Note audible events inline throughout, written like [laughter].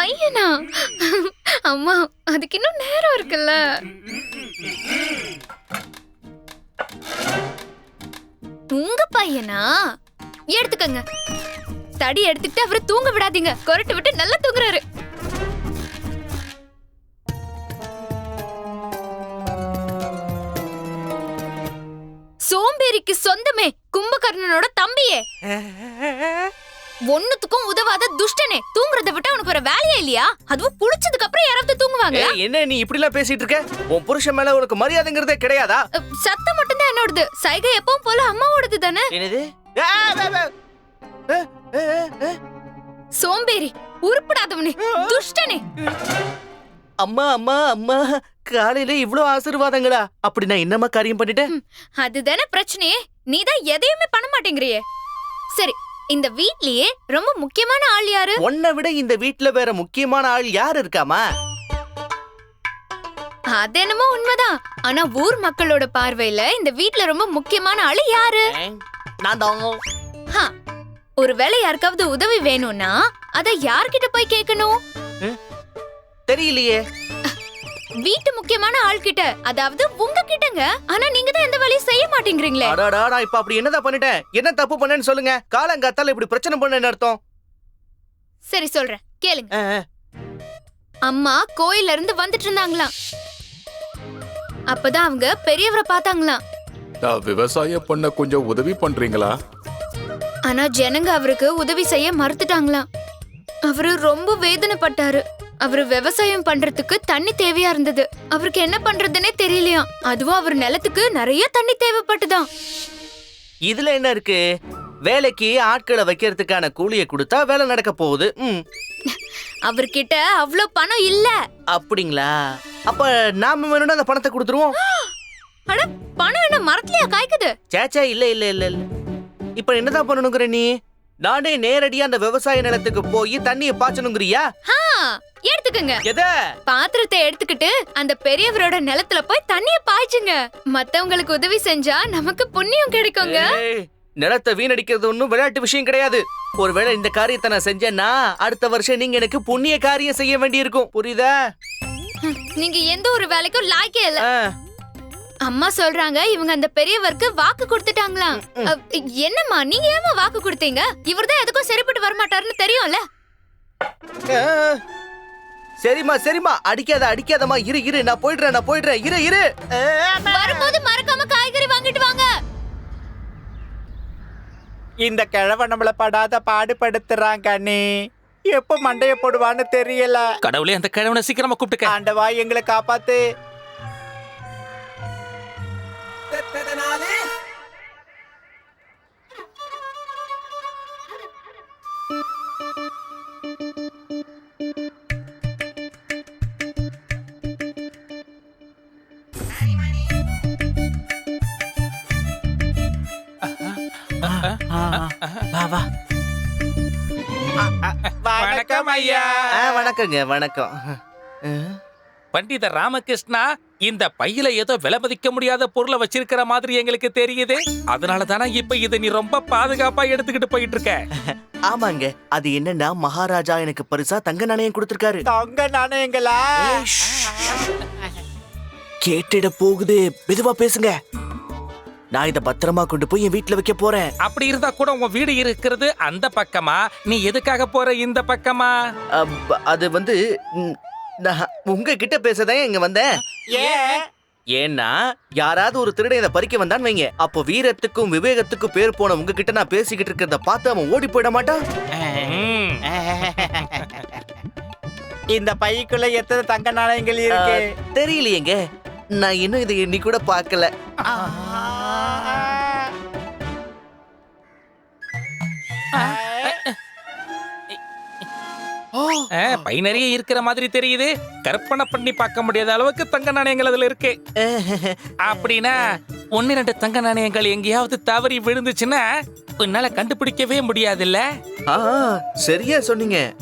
பையனா? அம்மா அதுக்கு இன்னும் நேரம் இருக்குல்ல? உங்க பையனா? எடுத்துக்கங்க. தடி எடுத்துட்டு அவரை தூங்க விடாதீங்க. கொரட்டு விட்டு நல்லா தூங்குறாரு. சோம்பேறிக்கு சொந்தமே கும்பகர்ணனோட தம்பியே. ஒண்ணுத்துக்கும் உதவாத துஷ்டனே. தூங்குறத விட்டு அவனுக்கு ஒரு வேலையே இல்லையா? அதுவும் புடிச்சதுக்கு அப்புறம் யாராவது தூங்குவாங்க என்ன நீ இப்படி எல்லாம் பேசிட்டு இருக்க? உன் புருஷன் மேல உனக்கு மரியாதைங்கிறதே கிடையாதா? சத்தம் மட்டும் தான் என்னோடது. சைகை எப்பவும் போல அம்மாவோடது தானே? என்னது. சோம்பேறி உருப்படாதவனே துஷ்டனே. அம்மா அம்மா அம்மா காலையில இவ்ளோ ஆசீர்வாதங்களா? அப்படி நான் என்னம்மா காரியம் பண்ணிட்டேன்? அதுதானே பிரச்சனையே. நீ தான் எதையுமே பண்ண மாட்டேங்கிறியே. சரி இந்த வீட்லயே ரொம்ப முக்கியமான ஆள் யாரு? உன்னை விட இந்த வீட்ல வேற முக்கியமான ஆள் யார் இருக்காமா? அது என்னமோ உண்மைதான். ஆனா ஊர் மக்களோட பார்வையில இந்த வீட்ல ரொம்ப முக்கியமான ஆளு யாரு? நான் தான். ஹா, ஒருவேளை யாருக்காவது உதவி வேணும்னா அத யார்கிட்ட போய் கேட்கணும் தெரியலையே. வீட்டு முக்கியமான ஆள் கிட்ட அதாவது உங்க கிட்டங்க ஆனா நீங்க தான் எந்த வேலையும் செய்ய மாட்டேங்கிறீங்களே. அடாடா நான் இப்ப அப்படி என்னதான் பண்ணிட்டேன்? என்ன தப்பு பண்ணேன்னு சொல்லுங்க. காலங்காத்தால இப்படி பிரச்சனை பண்ணேன்னு அர்த்தம். சரி சொல்றேன். கேளுங்க. அம்மா கோயில்ல இருந்து வந்துட்டு இருந்தாங்களாம். அப்பதான் அவங்க பெரியவரை பார்த்தாங்களாம். நான் விவசாயம் பண்ண கொஞ்சம் உதவி பண்றீங்களா? ஆனா ஜனங்க அவருக்கு உதவி செய்ய மறுத்துட்டாங்களாம். அவரு ரொம்ப வேதனைப்பட்டாரு. அவரு விவசாயம் பண்றதுக்கு தண்ணி தேவையா இருந்தது. அவருக்கு என்ன பண்றதுன்னே தெரியலையாம் அதுவும் அவர் நிலத்துக்கு நிறைய தண்ணி தேவைப்பட்டுதான். இதுல என்ன இருக்கு? வேலைக்கு ஆட்களை வைக்கிறதுக்கான கூலியை கொடுத்தா வேலை நடக்க போகுது. ம். அவர்கிட்ட அவ்ளோ பணம் இல்ல. அப்படிங்களா? அப்ப நாம வேணும்னா அந்த பணத்தை கொடுத்துருவோம். அட பணம் என்ன மரத்துலயா காய்க்குது? சேச்சா இல்ல இல்ல இல்ல இல்ல. இப்ப என்னதான் பண்ணணுங்கிற நீ? நானே நேரடியா அந்த விவசாய நிலத்துக்கு போய் தண்ணியை பாய்ச்சணுங்கிறியா? எடுத்துக்கங்க. எத? பாத்திரத்தை எடுத்துக்கிட்டு அந்த பெரியவரோட நிலத்துல போய் தண்ணிய பாய்ச்சுங்க. மத்தவங்களுக்கு உதவி செஞ்சா நமக்கு புண்ணியம் கிடைக்குங்க. நிலத்தை வீணடிக்கிறது ஒன்றும் விளையாட்டு விஷயம் கிடையாது. ஒருவேளை இந்த காரியத்தை நான் செஞ்சேன்னா அடுத்த வருஷம் நீங்க எனக்கு புண்ணிய காரியம் செய்ய வேண்டியிருக்கும். புரியுதா? நீங்க எந்த ஒரு வேலைக்கும் லாய்க்கே இல்ல. அம்மா சொல்றாங்க இவங்க அந்த பெரியவருக்கு வாக்கு கொடுத்துட்டாங்களாம். அ, என்னம்மா நீங்க ஏமா வாக்கு கொடுத்தீங்க? இவர்தான் எதுக்கும் சரிப்பட்டு வரமாட்டாருன்னு தெரியும்ல. சரிம்மா சரிம்மா. அடிக்காத அடிக்காதம்மா. இரு இரு. நான் போயிடுறேன் நான் போயிடுறேன். இரு இரு. வரும்போது மறக்காம காய்கறி வாங்கிட்டு வாங்க. இந்த கிழவ நம்மள படாத பாடுபடுத்துறான் கண்ணி எப்ப மண்டைய போடுவான்னு தெரியல. கடவுளே அந்த கிழவனை சீக்கிரமா கூப்பிட்டுக்க. ஆண்டவா எங்களை காப்பாத்து. வணக்கங்க வணக்கம். பண்டித ராமகிருஷ்ணா இந்த பையில ஏதோ விலை மதிக்க முடியாத பொருளை வச்சிருக்கிற மாதிரி எங்களுக்கு தெரியுது. அதனால தானே இப்ப இதை நீ ரொம்ப பாதுகாப்பா எடுத்துக்கிட்டு போயிட்டு இருக்க. ஆமாங்க அது என்னன்னா மகாராஜா எனக்கு பரிசா தங்க நாணயம் கொடுத்திருக்காரு. தொங்க நாணயங்களா. கேட்டிட போகுது மெதுவா பேசுங்க. நான் இத பத்திரமா கொண்டு போய் என் வீட்ல வைக்க போறேன். அப்படி இருந்தா கூட உன் வீடு இருக்கிறது அந்த பக்கமா? நீ எதுக்காக போற இந்த பக்கமா? அப், அது வந்து ம், நான் உங்ககிட்ட பேசதான் இங்க வந்தேன். ஏன்? ஏன்னா யாராவது ஒரு திருடன் இதை பறிக்க வந்தான்னு வைங்க. அப்போ வீரத்துக்கும் விவேகத்துக்கும் பேர் போன உங்ககிட்ட நான் பேசிக்கிட்டு இருக்கிறத பார்த்து அவன் ஓடி போயிட மாட்டான்? ம். [laughs] இந்த பைக்குள்ள எத்தனை தங்க நாணயங்கள் இருக்கு? தெரியலையேங்க. நான் இன்னும் இதை எண்ணி கூட பார்க்கல. ஆ, பை நிறைய இருக்கிற மாதிரி தெரியுது. கற்பனை பண்ணி பார்க்க முடியாத அளவுக்கு தங்க நாணயங்கள் அதுல இருக்கு. [laughs] அப்படின்னா ஒன்னு ரெண்டு தங்க நாணயங்கள் எங்கேயாவது தவறி விழுந்துச்சுன்னா உன்னால கண்டுபிடிக்கவே முடியாதுல்ல? ஆ சரியா சொன்னீங்க.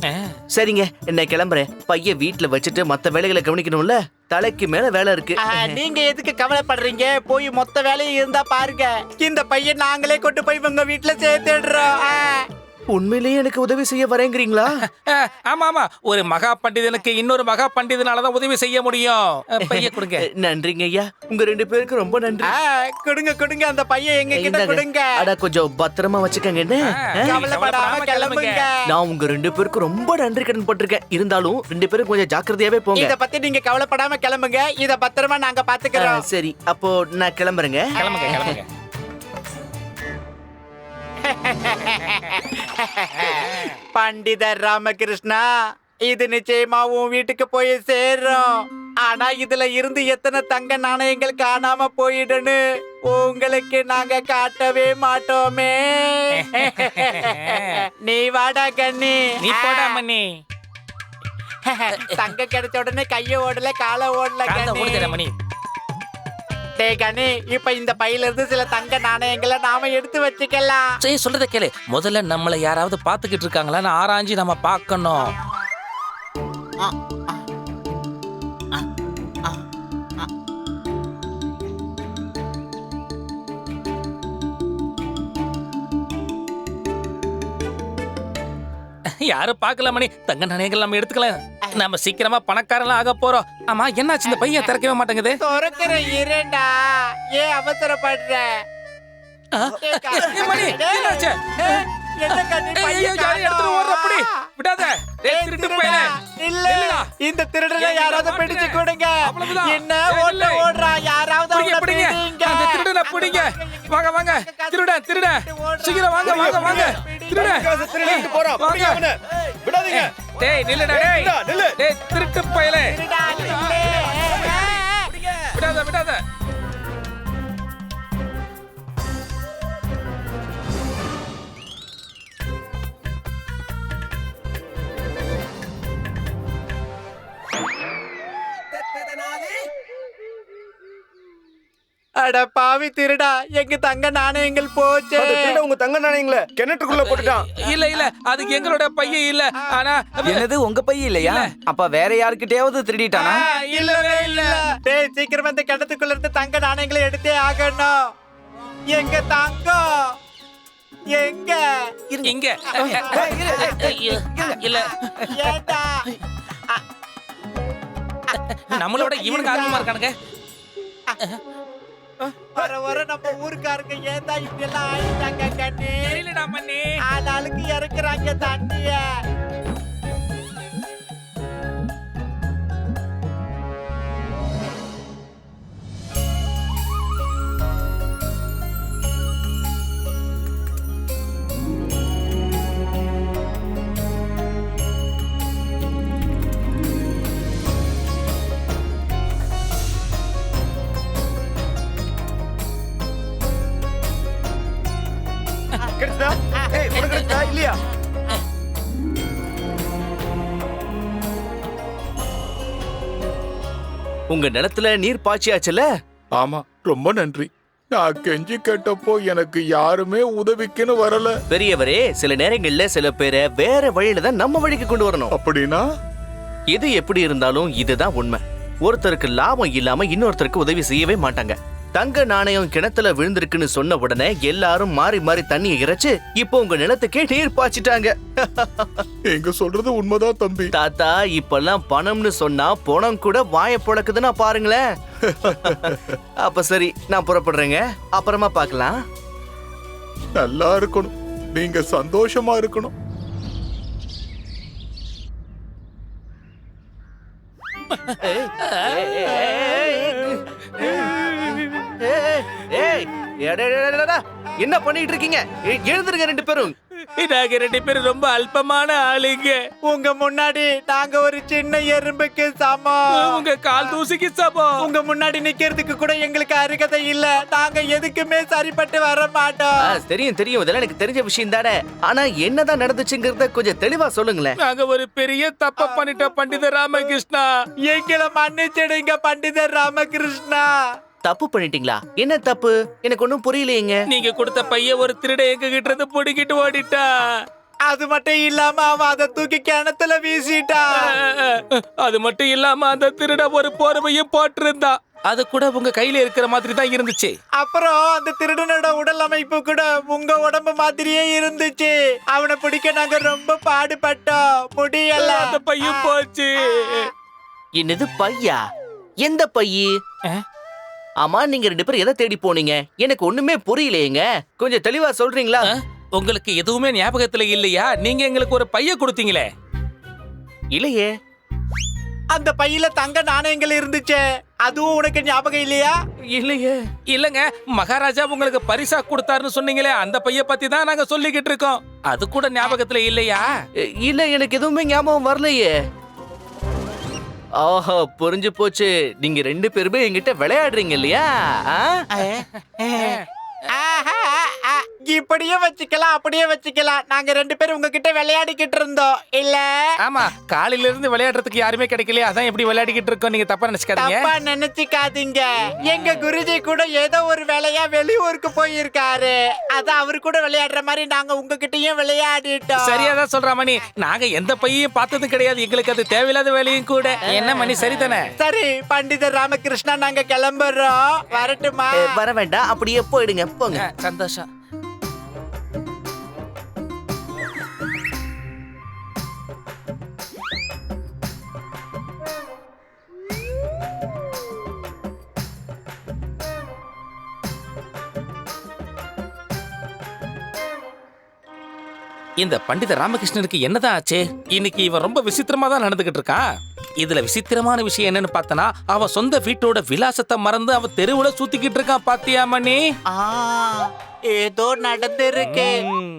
சரிங்க என்ன கிளம்புறேன். பைய வீட்ல வச்சுட்டு மத்த வேலைகளை கவனிக்கணும்ல? தலைக்கு மேல வேலை இருக்கு. நீங்க எதுக்கு கவலைப்படுறீங்க? போய் மொத்த வேலையும் இருந்தா பாருங்க. இந்த பையன் நாங்களே கொண்டு போய் உங்க வீட்டுல சேர்த்துடுறோம். உண்மையிலேயே எனக்கு உதவி செய்ய வரேங்கிறீங்களா? ஆமா ஆமா. ஒரு மகா பண்டிதனுக்கு இன்னொரு மகா பண்டிதனால தான் உதவி செய்ய முடியும். பைய கொடுங்க. நன்றிங்க ஐயா. உங்க ரெண்டு பேருக்கு ரொம்ப நன்றி. கொடுங்க கொடுங்க. அந்த பையன் எங்க கிட்ட. கொடுங்க. அட கொஞ்சம் பத்திரமா வச்சுக்கங்க நான் உங்க ரெண்டு பேருக்கும் ரொம்ப நன்றி கடன் பட்டிருக்கேன். இருந்தாலும் ரெண்டு பேரும் கொஞ்சம் ஜாக்கிரதையாவே போங்க. இத பத்தி நீங்க கவலைப்படாம கிளம்புங்க. இத பத்திரமா நாங்க பாத்துக்கிறோம். சரி. அப்போ நான் கிளம்புறேங்க. கிளம்புங்க கிளம்புங்க. [laughs] பண்டிதர் ராமகிருஷ்ணா இது நிச்சயமா உன் வீட்டுக்கு போய் சேரும் ஆனா இதுல இருந்து எத்தனை தங்க நாணயங்கள் காணாம போயிடுன்னு உங்களுக்கு நாங்க காட்டவே மாட்டோமே. [laughs] நீ வாடா கண்ணி. நீ போடா மணி [laughs] தங்க கிடைச்ச உடனே கைய ஓடல கால ஓடல மணி டேய் கண்ணி இப்ப இந்த பையில இருந்து சில தங்க நாணயங்களை நாம எடுத்து வச்சுக்கலாம். சரி சொல்றத கேளு. முதல்ல நம்மள யாராவது பாத்துக்கிட்டு இருக்காங்களான்னு ஆராய்ஞ்சு நம்ம பார்க்கணும். யாரும் பார்க்கல மணி. தங்க நாணயங்கள் நம்ம எடுத்துக்கலாம். நம்ம சீக்கிரமா பணக்காரலாம் ஆக போறோம். ஆமா என்னாச்சு? இந்த பையன் திறக்கவே மாட்டேங்குது. துறக்கிற இரண்டா? ஏன் அவசரப்படுற? திருடா. இந்த திருடனை யாராவது பிடிச்சு. கொடுங்க. என்ன நில்லு. ஓடுறா? யாராவது பிடிங்க. அந்த திருடனை பிடிங்க. வாங்க வாங்க. திருடன் திருடன் சீக்கிரம் வாங்க வாங்க வாங்க. திருடன் வாங்க. டேய் நில்லுடா டேய். டேய் திருட்டு பயலே. நில்லு. விடாத விடாத. அட பாவி திருடா எங்க தங்க நாணயங்கள் போச்சு உங்க தங்க நாணயங்கள கிணற்றுக்குள்ள போட்டுட்டான் இல்ல இல்ல அதுக்கு எங்களோட பையன் இல்ல ஆனா என்னது உங்க பைய இல்லையா அப்ப வேற யாருக்கிட்டயாவது திருடிட்டானா இல்லவே இல்ல டேய் சீக்கிரம் இந்த கிணத்துக்குள்ள இருந்து தங்க நாணயங்களை எடுத்தே ஆகணும் எங்க தங்கம் எங்க இங்க இல்ல ஏண்டா நம்மளோட இவனுக்கு ஆர்வமா இருக்கானுங்க வர வர நம்ம ஊருக்காரங்க ஏன்டா இப்படி எல்லாம் ஆயிட்டாங்க கண்ணு? தெரியலடா மண்ணி. ஆளாளுக்கு இறக்குறாங்க தண்ணிய. கிடைச்சதா இல்லையா? உங்க நிலத்துல நீர் பாய்ச்சியாச்சுல ஆமா ரொம்ப நன்றி. நான் கெஞ்சி கேட்டப்போ எனக்கு யாருமே உதவிக்குன்னு வரல. பெரியவரே சில நேரங்கள்ல சில பேரை வேற வழியில தான் நம்ம வழிக்கு கொண்டு வரணும். அப்படின்னா? எது எப்படி இருந்தாலும் இதுதான் உண்மை. ஒருத்தருக்கு லாபம் இல்லாம இன்னொருத்தருக்கு உதவி செய்யவே மாட்டாங்க. தங்க நாணயம் கிணத்துல விழுந்திருக்குன்னு சொன்ன உடனே எல்லாரும் மாறி மாறி தண்ணியை இறைச்சு இப்போ உங்க நிலத்துக்கே நீர் பாய்ச்சிட்டாங்க. [laughs] நீங்க சொல்றது உண்மைதான் தம்பி. தாத்தா இப்பெல்லாம் பணம்னு சொன்னா பணம் கூட வாய பொழக்குதுன்னா பாருங்களேன். [laughs] அப்ப சரி நான் புறப்படுறேங்க. அப்புறமா பார்க்கலாம். நல்லா இருக்கணும். நீங்க சந்தோஷமா இருக்கணும். ஏய், என்ன பண்ணிட்டு இருக்கீங்க? எழுந்திருங்க ரெண்டு பேரும். நாங்க ரெண்டு பேரும் ரொம்ப அல்பமான ஆளுங்க. உங்க முன்னாடி நாங்க ஒரு சின்ன எறும்புக்கு சமம். உங்க கால் தூசிக்கு சபம் உங்க முன்னாடி நிக்கிறதுக்கு கூட எங்களுக்கு அருகதை இல்ல. நாங்க எதுக்குமே சரிப்பட்டு வர மாட்டோம். தெரியும் தெரியும். இதெல்லாம் எனக்கு தெரிஞ்ச விஷயம் தானே. ஆனா என்னதான் நடந்துச்சுங்கிறத கொஞ்சம் தெளிவா சொல்லுங்களேன். நாங்க ஒரு பெரிய தப்ப பண்ணிட்டோம் பண்டித ராமகிருஷ்ணா. எங்களை மன்னிச்சிடுங்க பண்டிதர் ராமகிருஷ்ணா. தப்பு பண்ணிட்டீங்களா? என்ன தப்பு? எனக்கு ஒண்ணும் புரியலையேங்க. நீங்க கொடுத்த பையன் ஒரு திருட எங்க கிட்ட இருந்து பிடிக்கிட்டு ஓடிட்டா. அது மட்டும் இல்லாம அவன் அதை தூக்கி கிணத்துல வீசிட்டா. அது மட்டும் இல்லாம அந்த திருட ஒரு போர்வையும் போட்டிருந்தா. அது கூட உங்க கையில இருக்கிற மாதிரி தான் இருந்துச்சு. அப்புறம் அந்த திருடனோட உடல் அமைப்பு கூட உங்க உடம்பு மாதிரியே இருந்துச்சு. அவனை பிடிக்க நாங்க ரொம்ப பாடுபட்டோம். முடியல. அந்த பையன் போச்சு. என்னது பையா? எந்த பையி? ஆ? ஆமா நீங்க ரெண்டு பேரும் எதை தேடி போனீங்க? எனக்கு ஒண்ணுமே புரியலையேங்க. கொஞ்சம் தெளிவா சொல்றீங்களா? உங்களுக்கு எதுவுமே ஞாபகத்துல இல்லையா? நீங்க எங்களுக்கு ஒரு பைய கொடுத்தீங்களே. இல்லையே. அந்த பையில தங்க நாணயங்கள் இருந்துச்சே. அதுவும் உனக்கு ஞாபகம் இல்லையா? இல்லையே. இல்லங்க மகாராஜா உங்களுக்கு பரிசா கொடுத்தாருன்னு சொன்னீங்களே அந்த பைய பத்தி தான் நாங்க சொல்லிக்கிட்டு இருக்கோம். அது கூட ஞாபகத்துல இல்லையா? இல்ல எனக்கு எதுவுமே ஞாபகம் வரலையே. ஓஹோ புரிஞ்சு போச்சு. நீங்க ரெண்டு பேருமே என்கிட்ட விளையாடுறீங்க இல்லையா? இப்படியே வச்சுக்கலாம் அப்படியே வச்சுக்கலாம். நாங்க ரெண்டு பேரும் உங்ககிட்ட விளையாடிக்கிட்டு இருந்தோம். இல்ல? ஆமா காலையில இருந்து விளையாடுறதுக்கு யாருமே கிடைக்கலையே. அதான் எப்படி விளையாடிக்கிட்டு இருக்கோம். நீங்க தப்பா நினைச்சுக்காதீங்க. தப்பா நினைச்சுக்காதீங்க. எங்க குருஜி கூட ஏதோ ஒரு வேலையா வெளியூருக்கு போயிருக்காரு. அதான் அவரு கூட விளையாடுற மாதிரி நாங்க உங்ககிட்டயும் விளையாடிட்டோம். சரியாதான் சொல்றா மணி. நாங்க எந்த பையையும் பார்த்தது கிடையாது. எங்களுக்கு அது தேவையில்லாத வேலையும் கூட. என்ன மணி சரிதானே? சரி பண்டிதர் ராமகிருஷ்ணா நாங்க கிளம்புறோம். வரட்டுமா? வர வேண்டாம். அப்படியே போயிடுங்க. போங்க. சந்தோஷம். இந்த பண்டித ராமகிருஷ்ணனுக்கு என்னதான் ஆச்சு? இன்னைக்கு இவன் ரொம்ப விசித்திரமா தான் நடந்துகிட்டு இருக்கான் இதுல விசித்திரமான விஷயம் என்னன்னு பார்த்தனா அவன் சொந்த வீட்டோட விலாசத்தை மறந்து அவன் தெருவுல சுத்திக்கிட்டு இருக்கான் பாத்தியா மணி ஆ, ஏதோ நடந்திருக்கு. ம்.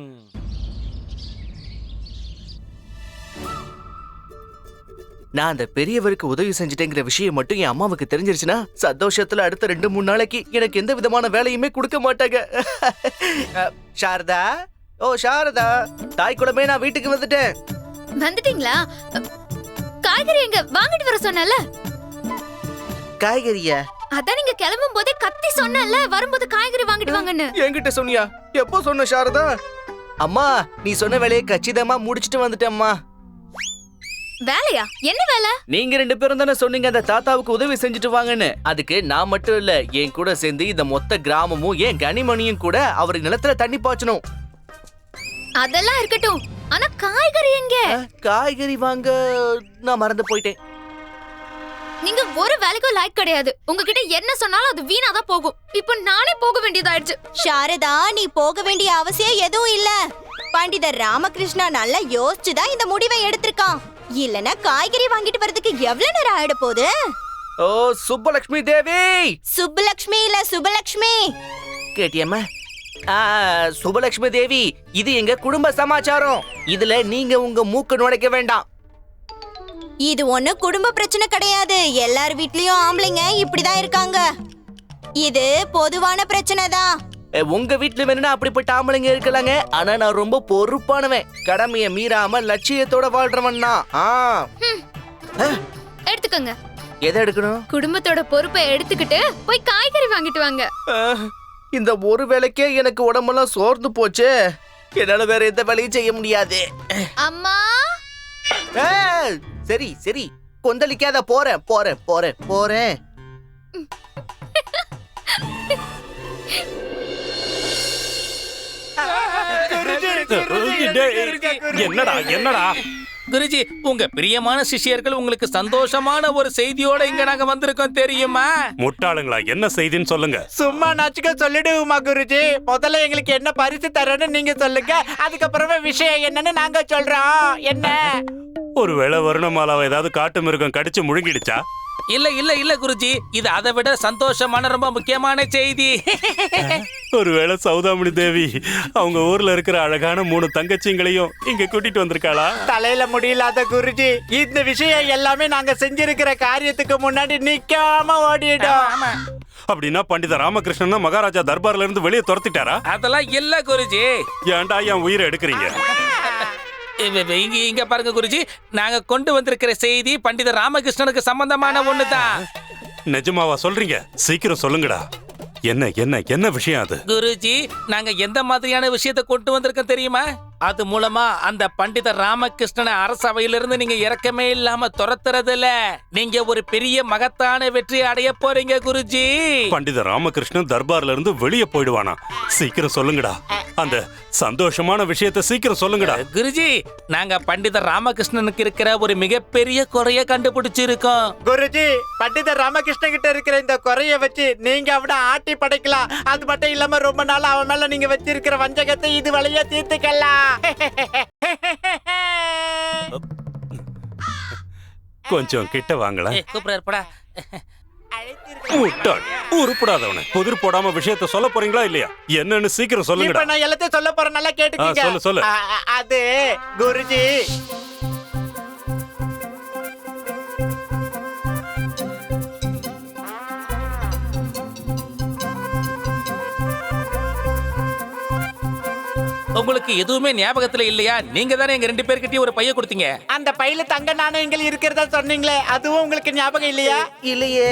நான் அந்த பெரியவருக்கு உதவி செஞ்சுட்டேங்கிற விஷயம் மட்டும் என் அம்மாவுக்கு தெரிஞ்சிருச்சுன்னா சந்தோஷத்துல அடுத்த ரெண்டு மூணு நாளைக்கு எனக்கு எந்த விதமான வேலையுமே கொடுக்க மாட்டாங்க. சாரதா? ஓ சாரதா தாய் கூடமே நான் வீட்டுக்கு வந்துட்டேன். வந்துட்டீங்களா? காய்கறி எங்க வாங்கிட்டு வர சொன்னல காய்கறியா? அதான் நீங்க கிளம்பும் போதே கத்தி சொன்னல வரும்போது காய்கறி வாங்கிட்டு வாங்கன்னு. என்கிட்ட சொன்னியா? எப்போ சொன்ன சாரதா? அம்மா நீ சொன்ன வேலையை கச்சிதமா முடிச்சிட்டு வந்துட்டேம்மா. வேலையா? என்ன வேலை? நீங்க ரெண்டு பேரும் தானே சொன்னீங்க அந்த தாத்தாவுக்கு உதவி செஞ்சுட்டு வாங்கன்னு. அதுக்கு நான் மட்டும் இல்ல என் கூட சேர்ந்து இந்த மொத்த கிராமமும் என் கனிமணியும் கூட அவர் நிலத்துல தண்ணி பாய்ச்சணும். அதெல்லாம் இருக்கட்டும். ஆனா காய்கறி எங்க? காய்கறி வாங்க நான் மறந்து போயிட்டேன். நீங்க ஒரு வேலைக்கும் லாய்க் கிடையாது. உங்ககிட்ட என்ன சொன்னாலும் அது வீணா தான் போகும். இப்போ நானே போக வேண்டியதாயிடுச்சு. சாரதா நீ போக வேண்டிய அவசியம் எதுவும் இல்ல. பண்டிதர் ராமகிருஷ்ணா நல்லா யோசிச்சு தான் இந்த முடிவை எடுத்திருக்கான். இல்லனா காய்கறி வாங்கிட்டு வரதுக்கு எவ்வளவு நேரம் ஆயிட போகுது? ஓ சுப்பலட்சுமி தேவி! சுப்புலக்ஷ்மி இல்ல சுபலக்ஷ்மி! கேட்டியம்மா? சுபலட்சுமி தேவி இது எங்க குடும்ப சமாச்சாரம். இதுல நீங்க உங்க மூக்கு நுழைக்க வேண்டாம். இது ஒண்ணு குடும்ப பிரச்சனை கிடையாது. எல்லார் வீட்லயும் ஆம்பளைங்க இப்படிதான் இருக்காங்க. இது பொதுவான பிரச்சனை தான் உங்க வீட்டுல வேணும்னா அப்படிப்பட்ட ஆம்பளைங்க இருக்கலாங்க. ஆனா நான் ரொம்ப பொறுப்பானவன். கடமைய மீறாம லட்சியத்தோட வாழ்றவன் தான் எடுத்துக்கோங்க. எதை எடுக்கணும்? குடும்பத்தோட பொறுப்பை எடுத்துக்கிட்டு போய் காய்கறி வாங்கிட்டு வாங்க. இந்த ஒரு வேலைக்கே எனக்கு உடம்பெல்லாம் சோர்ந்து போச்சே. என்னால வேற எந்த வேலையும் செய்ய முடியாது. அம்மா? சரி சரி. கொந்தளிக்காத போறேன் போறேன் போறேன் போறேன். என்னடா என்னடா? குருஜி உங்க பிரியமான சிஷ்யர்கள் உங்களுக்கு சந்தோஷமான ஒரு செய்தியோட இங்க நாங்க வந்திருக்கோம் தெரியுமா? முட்டாளுங்களா என்ன செய்தின்னு சொல்லுங்க. சும்மா நாச்சுக்க சொல்லிடுவோமா குருஜி. முதல்ல எங்களுக்கு என்ன பரிசு தரேன்னு நீங்க சொல்லுங்க. அதுக்கப்புறமா விஷயம் என்னன்னு நாங்க சொல்றோம். என்ன? ஒருவேளை வருணமாலாவை ஏதாவது காட்டு மிருகம் கடிச்சு முழுங்கிடுச்சா? இல்ல இல்ல இல்ல குருஜி. இது அதை விட சந்தோஷமான ரொம்ப முக்கியமான செய்தி. ஒருவேளை சௌதாமணி தேவி அவங்க ஊர்ல இருக்கிற அழகான மூணு தங்கச்சிங்களையும் இங்க கூட்டிட்டு வந்திருக்காளா? தலையில முடியலாத குருஜி இந்த விஷயம் எல்லாமே நாங்க செஞ்சிருக்கிற காரியத்துக்கு முன்னாடி நிக்காம ஓடிடும் அப்படின்னா பண்டித ராமகிருஷ்ணன் மகாராஜா தர்பார்ல இருந்து வெளியே துரத்திட்டாரா? அதெல்லாம் இல்ல குருஜி. ஏன்டா என் உயிரை எடுக்கிறீங்க? இங்க இங்க பாருங்க குருஜி. நாங்க கொண்டு வந்திருக்கிற செய்தி பண்டித ராமகிருஷ்ணனுக்கு சம்பந்தமான ஒண்ணுதான். நிஜமாவா சொல்றீங்க? சீக்கிரம் சொல்லுங்கடா. என்ன என்ன என்ன விஷயம் அது? குருஜி நாங்க எந்த மாதிரியான விஷயத்தை கொண்டு வந்திருக்கோம் தெரியுமா? அது மூலமா அந்த பண்டித ராமகிருஷ்ணனை அரசவையிலிருந்து நீங்க இறக்கமே இல்லாம துரத்துறதுல நீங்க ஒரு பெரிய மகத்தான வெற்றி அடைய போறீங்க குருஜி. பண்டித ராமகிருஷ்ணன் தர்பார்ல இருந்து வெளியே போயிடுவானா? சீக்கிரம் சொல்லுங்கடா. அந்த சந்தோஷமான விஷயத்தை சீக்கிரம் சொல்லுங்கடா. குருஜி நாங்க பண்டித ராமகிருஷ்ணனுக்கு இருக்கிற ஒரு மிகப்பெரிய குறைய கண்டுபிடிச்சிருக்கோம். குருஜி பண்டித ராமகிருஷ்ணன் கிட்ட இருக்கிற இந்த குறைய வச்சு நீங்க அவனை ஆட்டி படைக்கலாம். அது மட்டும் இல்லாம ரொம்ப நாள் அவன் மேல நீங்க வச்சிருக்கிற வஞ்சகத்தை இது வழியா தீர்த்துக்கலாம். கொஞ்சம் கிட்ட ஏய், கூப்பிடுறாரு போடா. முட்டாள். உருப்படாதவன. புதிர் போடாம விஷயத்த சொல்ல போறீங்களா இல்லையா? என்னன்னு சீக்கிரம் இப்ப சொல்லுங்கடா நான் எல்லாத்தையும் சொல்ல போறேன் நல்லா கேட்டுக்கீங்க. சொல்லு, சொல்லு. அது குருஜி. உங்களுக்கு எதுவுமே ஞாபகத்துல இல்லையா? நீங்க தானே எங்க ரெண்டு பேர்கிட்டயும் ஒரு பைய கொடுத்தீங்க. அந்த பையில தங்க நாணயங்கள் இருக்கிறதா சொன்னீங்களே அதுவும் உங்களுக்கு ஞாபகம் இல்லையா? இல்லையே.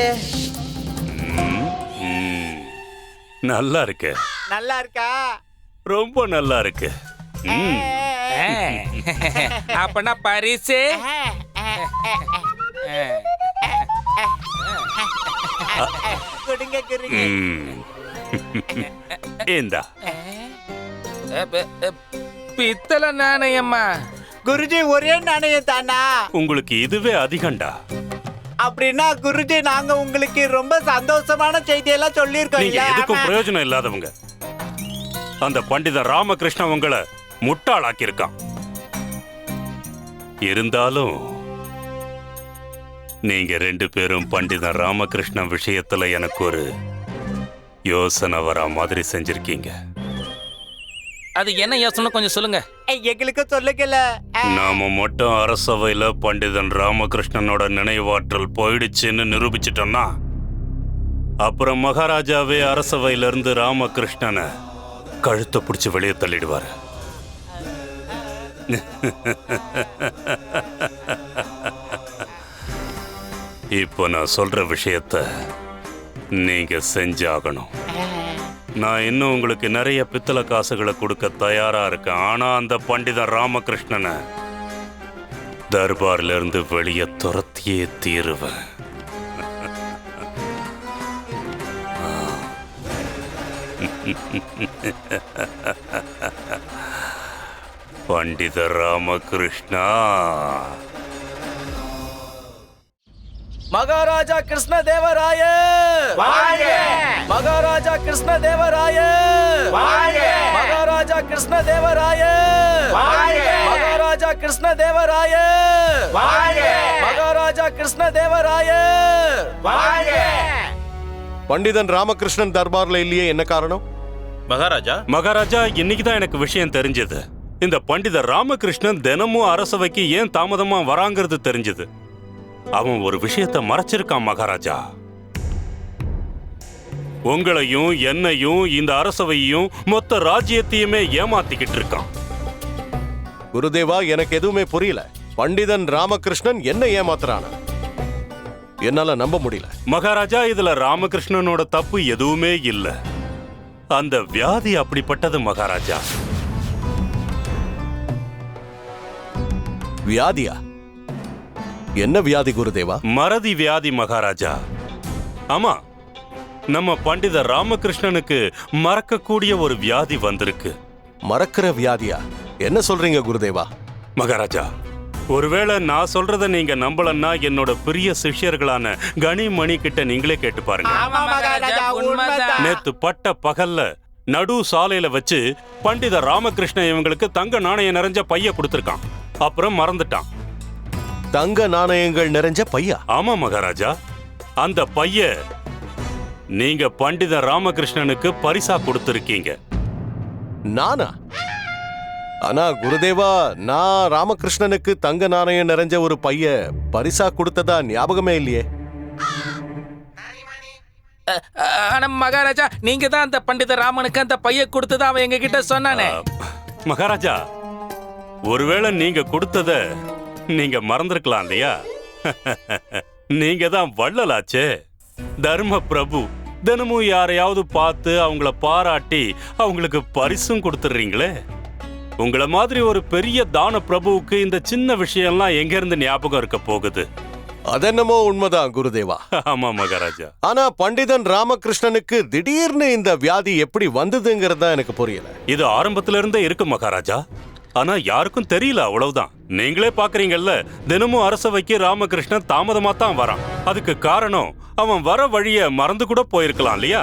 நல்லா இருக்கு. நல்லா இருக்கா? ரொம்ப நல்லா இருக்கு. [laughs] அப்பனா பரிசு? கொடுங்க. இந்தா. பித்தளை நாணயம்மா. குருஜி ஒரே நாணயம் தானா உங்களுக்கு இதுவே அதிகம்டா அப்படின்னா குருஜி நாங்க உங்களுக்கு ரொம்ப சந்தோஷமான செய்தியெல்லாம் சொல்லியிருக்கோம் நீங்க? எதுக்கும். பிரயோஜனம் இல்லாதவங்க. அந்த பண்டித ராமகிருஷ்ணன் உங்களை முட்டாளாக்கியிருக்கான். இருந்தாலும் நீங்க ரெண்டு பேரும் பண்டித ராமகிருஷ்ணன் விஷயத்துல எனக்கு ஒரு யோசனை வரா மாதிரி செஞ்சிருக்கீங்க. அது என்ன யோசனை? கொஞ்சம் சொல்லுங்க. எங்களுக்கு சொல்லுங்கல நாம மட்டும் அரசவையில பண்டிதன் ராமகிருஷ்ணனோட நினைவாற்றல் போயிடுச்சுன்னு நிரூபிச்சிட்டோம்னா அப்புறம் மகாராஜாவே அரசவையில இருந்து ராமகிருஷ்ணனை கழுத்தை பிடிச்சு வெளியே தள்ளிடுவாரு. [laughs] இப்போ நான் சொல்ற விஷயத்த நீங்க செஞ்சாகணும். நான் இன்னும் உங்களுக்கு நிறைய பித்தளை காசுகளை கொடுக்க தயாரா இருக்கேன். ஆனா அந்த பண்டிதன் ராமகிருஷ்ணனை தர்பார்ல இருந்து வெளியே துரத்தியே தீருவேன். பண்டித ராமகிருஷ்ணா. மகாராஜா கிருஷ்ண தேவராய மகாராஜா கிருஷ்ண தேவராய மகாராஜா கிருஷ்ண தேவராய மகாராஜா கிருஷ்ண தேவராய மகாராஜா கிருஷ்ண தேவராய பண்டிதன் ராமகிருஷ்ணன் தர்பார்ல இல்லையே என்ன காரணம்? மகாராஜா? மகாராஜா இன்னைக்கு தான் எனக்கு விஷயம் தெரிஞ்சது. இந்த பண்டித ராமகிருஷ்ணன் தினமும் அரசவைக்கு ஏன் தாமதமா வராங்கிறது தெரிஞ்சது. அவன் ஒரு விஷயத்தை மறைச்சிருக்கான் மகாராஜா. உங்களையும் என்னையும் இந்த அரசவையையும் மொத்த ராஜ்யத்தையுமே ஏமாத்திக்கிட்டு இருக்கான். குருதேவா எனக்கு எதுவுமே புரியல. பண்டிதன் ராமகிருஷ்ணன் என்ன ஏமாத்துறானா? என்னால நம்ப முடியல. மகாராஜா இதுல ராமகிருஷ்ணனோட தப்பு எதுவுமே இல்ல. அந்த வியாதி அப்படிப்பட்டது மகாராஜா. வியாதியா? என்ன வியாதி குருதேவா மறதி வியாதி மகாராஜா. ஆமா நம்ம பண்டித ராமகிருஷ்ணனுக்கு மறக்கக்கூடிய ஒரு வியாதி வந்திருக்கு. மறக்கிற வியாதியா? என்ன சொல்றீங்க குருதேவா மகாராஜா ஒருவேளை நான் சொல்றத நீங்க நம்பலன்னா என்னோட பிரிய சிஷ்யர்களான கனி மணி கிட்ட நீங்களே கேட்டு பாருங்க. ஆமா மகாராஜா உண்மைதான். நேத்து பட்ட பகல்ல நடு சாலையில வச்சு பண்டித ராமகிருஷ்ணன் இவங்களுக்கு தங்க நாணயம் நிறைஞ்ச பைய கொடுத்திருக்கான். அப்புறம் மறந்துட்டான். தங்க நாணயங்கள் நிறைஞ்ச பையா? ஆமா மகாராஜா. அந்த பைய நீங்க பண்டித ராமகிருஷ்ணனுக்கு பரிசா கொடுத்திருக்கீங்க. நானா? ஆனா குருதேவா நான் ராமகிருஷ்ணனுக்கு தங்க நாணயம் நிறைஞ்ச ஒரு பைய பரிசா கொடுத்ததா ஞாபகமே இல்லையே. ஆனா மகாராஜா நீங்க தான் அந்த பண்டித ராமனுக்கு அந்த பைய கொடுத்தது அவன் எங்க கிட்ட சொன்னானே மகாராஜா ஒருவேளை நீங்க கொடுத்தத நீங்க மறந்திருக்கலாம் இல்லையா? நீங்க தான் வள்ளலாச்சே. தர்ம பிரபு தினமும் யாரையாவது பார்த்து அவங்கள பாராட்டி அவங்களுக்கு பரிசும் கொடுத்துடுறீங்களே. உங்கள மாதிரி ஒரு பெரிய தான பிரபுவுக்கு இந்த சின்ன விஷயம்லாம் எங்க இருந்து ஞாபகம் இருக்க போகுது? அதென்னமோ உண்மைதான் குருதேவா. ஆமா மகாராஜா. ஆனா பண்டிதன் ராமகிருஷ்ணனுக்கு திடீர்னு இந்த வியாதி எப்படி வந்ததுங்கிறது எனக்கு புரியல. இது ஆரம்பத்துல இருந்தே இருக்கு மகாராஜா. ஆனா யாருக்கும் தெரியல அவ்வளவுதான். நீங்களே பாக்குறீங்கல்ல தினமும் அரசவைக்கு ராமகிருஷ்ணன் தாமதமா தான் வரான். அதுக்கு காரணம் அவன் வர வழிய மறந்து கூட போயிருக்கலாம் இல்லையா?